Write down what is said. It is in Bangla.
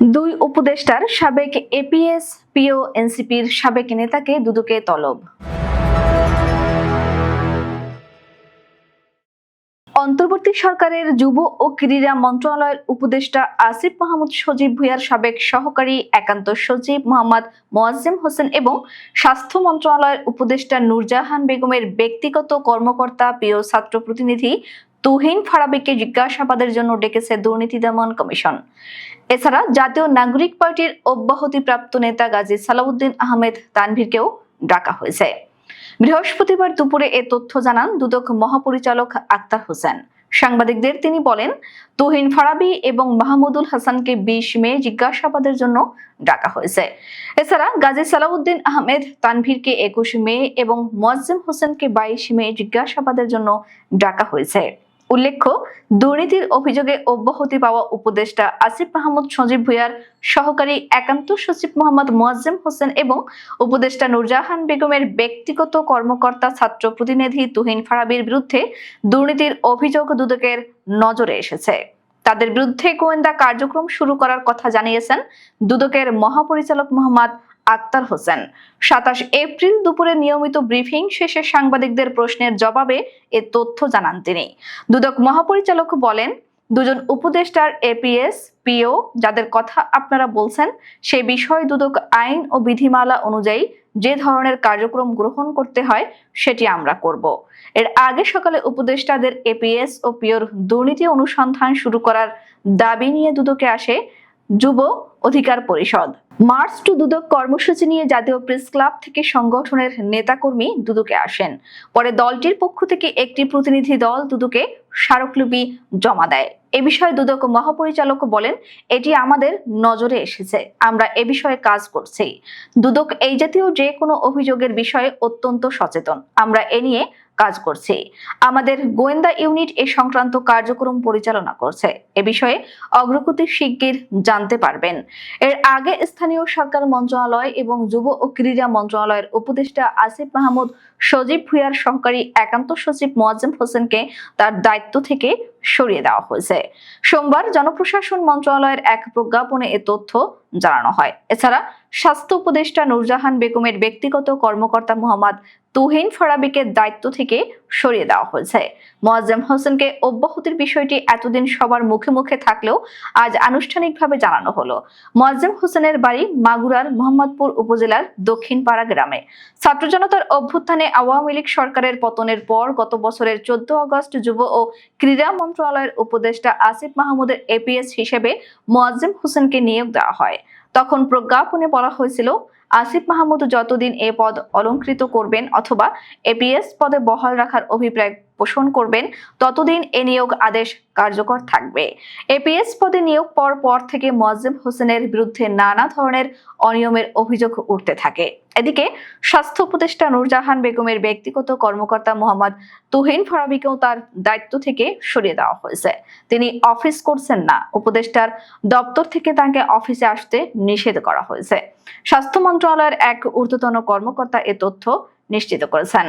দুই উপদেষ্টার সাবেক এপিএস, পিও, এনসিপির সাবেক নেতাকে দুদকে তলব। অন্তর্বর্তী সরকারের যুব ও ক্রীড়া মন্ত্রণালয়ের উপদেষ্টা আসিফ মাহমুদ সজীব ভুইয়ার সাবেক সহকারী একান্ত সচিব মোহাম্মদ মোয়াজ্জেম হোসেন এবং স্বাস্থ্য মন্ত্রণালয়ের উপদেষ্টা নূরজাহান বেগমের ব্যক্তিগত কর্মকর্তা প্রিয় ছাত্র প্রতিনিধি তুহিন ফারাবিকে জিজ্ঞাসাবাদের জন্য ডেকেছে দুর্নীতি দমন কমিশন। এছাড়া জাতীয় নাগরিক পার্টির অব্যাহতিপ্রাপ্ত নেতা গাজী সালাউদ্দিন আহমেদ তানভীরকেও ডাকা হয়েছে। বৃহস্পতিবার দুপুরে এ তথ্য জানান দুদক মহাপরিচালক আক্তার হোসেন। সাংবাদিকদের তিনি বলেন, তুহিন ফারাবি এবং মাহমুদুল হাসানকে বিশ মে জিজ্ঞাসাবাদের জন্য ডাকা হয়েছে। এছাড়া গাজী সালাউদ্দিন আহমেদ তানভীরকে একুশ মে এবং মোয়াজ্জেম হোসেনকে বাইশ মে জিজ্ঞাসাবাদের জন্য ডাকা হয়েছে। উল্লেখ্য, দুর্নীতির অভিযোগে অব্যাহতি পাওয়া উপদেষ্টা আসিফ মাহমুদ, সজীব ভুইয়ার সহকারী একান্ত সচিব মোহাম্মদ মোয়াজ্জেম হোসেন এবং উপদেষ্টা নুরজাহান বেগমের ব্যক্তিগত কর্মকর্তা ছাত্র প্রতিনিধি তুহিন ফারাবির বিরুদ্ধে দুর্নীতির অভিযোগ দুদকের নজরে এসেছে। তাদের বিরুদ্ধে গোয়েন্দা কার্যক্রম শুরু করার কথা জানিয়েছেন দুদকের মহাপরিচালক মোহাম্মদ আক্তার হোসেন। সাতাশ এপ্রিল দুপুরে নিয়মিত ব্রিফিং শেষে সাংবাদিকদের প্রশ্নের জবাবে এ তথ্য জানান তিনি। দুদক মহাপরিচালক বলেন, দুজন উপদেষ্টার এপিএস পিও যাদের কথা আপনারা বলছেন, সে বিষয়ে দুদক আইন ও বিধিমালা অনুযায়ী যে ধরনের কার্যক্রম গ্রহণ করতে হয়, সেটি আমরা করব। এর আগে সকালে উপদেষ্টাদের এপিএস ও পিওর দুর্নীতি অনুসন্ধান শুরু করার দাবি নিয়ে দুদকে আসে যুব অধিকার পরিষদ। মার্চ টু দুদক কর্মসূচি নিয়ে জাতীয় প্রেস ক্লাব থেকে সংগঠনের নেতাকর্মী দুদকে আসেন। পরে দলটির পক্ষ থেকে একটি প্রতিনিধি দল দুদকে স্মারকলিপি জমা দেয়। এ বিষয়ে দুদক মহাপরিচালক বলেন, এটি আমাদের নজরে এসেছে। আমরা এ বিষয়ে কাজ করছি। দুদক, এই জাতীয় যে কোনো অভিযোগের বিষয়ে অত্যন্ত সচেতন। আমরা এ নিয়ে কাজ করছি। আমাদের গোয়েন্দা ইউনিট এ সংক্রান্ত কার্যক্রম পরিচালনা করছে। এ বিষয়ে অগ্রগতি শিগগির জানতে পারবেন। এর আগে স্থানীয় সরকার মন্ত্রণালয় এবং যুব ও ক্রীড়া মন্ত্রণালয়ের উপদেষ্টা আসিফ মাহমুদ সজীব ভুইয়ার সহকারী একান্ত সচিব মোয়াজ্জেম হোসেনকে তার দায়িত্ব থেকে সরিয়ে দেওয়া হয়েছে। সোমবার জনপ্রশাসন মন্ত্রণালয়ের এক প্রজ্ঞাপনে এ তথ্য জানানো হয়। এছাড়া স্বাস্থ্য উপদেষ্টা নুরজাহান বেগমের ব্যক্তিগত কর্মকর্তা মোহাম্মদ তুহিন ফরাবিকে দায়িত্ব থেকে সরিয়ে দেওয়া হয়েছে। মোয়াজ্জেম হোসেনকে অব্যাহতির বিষয়টি এতদিন সবার মুখে মুখে থাকলেও আজ আনুষ্ঠানিকভাবে জানানো হলো। মোয়াজ্জেম হোসেনের বাড়ি মাগুরার মোহাম্মদপুর উপজেলার দক্ষিণ পাড়া গ্রামে। ছাত্র জনতার অভ্যুত্থানে আওয়ামী লীগ সরকারের পতনের পর গত বছরের চোদ্দ আগস্ট যুব ও ক্রীড়া মন্ত্রণালয়ের উপদেষ্টা আসিফ মাহমুদের এপিএস হিসেবে মোয়াজ্জেম হোসেনকে নিয়োগ দেওয়া হয়। তখন প্রজ্ঞাপনে বলা হয়েছিল, আসিফ মাহমুদ যতদিন এ পদ অলঙ্কৃত করবেন অথবা এপিএস পদে বহাল রাখার অভিপ্রায় পোষণ করবেন, ততদিন এ নিয়োগ আদেশ কার্যকর থাকবে। এপিএস পদে নিয়োগ পর পর থেকে মোয়াজ্জেম হোসেনের বিরুদ্ধে নানা ধরনের অনিয়মের অভিযোগ উঠতে থাকে। এদিকে স্বাস্থ্য উপদেষ্টা নুরজাহান বেগমের ব্যক্তিগত কর্মকর্তা মোহাম্মদ তুহিন ফরাবিকেও তার দায়িত্ব থেকে সরিয়ে দেওয়া হয়েছে। তিনি অফিস করছেন না। উপদেষ্টার দপ্তর থেকে তাকে অফিসে আসতে নিষেধ করা হয়েছে। স্বাস্থ্য মন্ত্রণালয়ের এক ঊর্ধ্বতন কর্মকর্তা এ তথ্য নিশ্চিত করেছেন।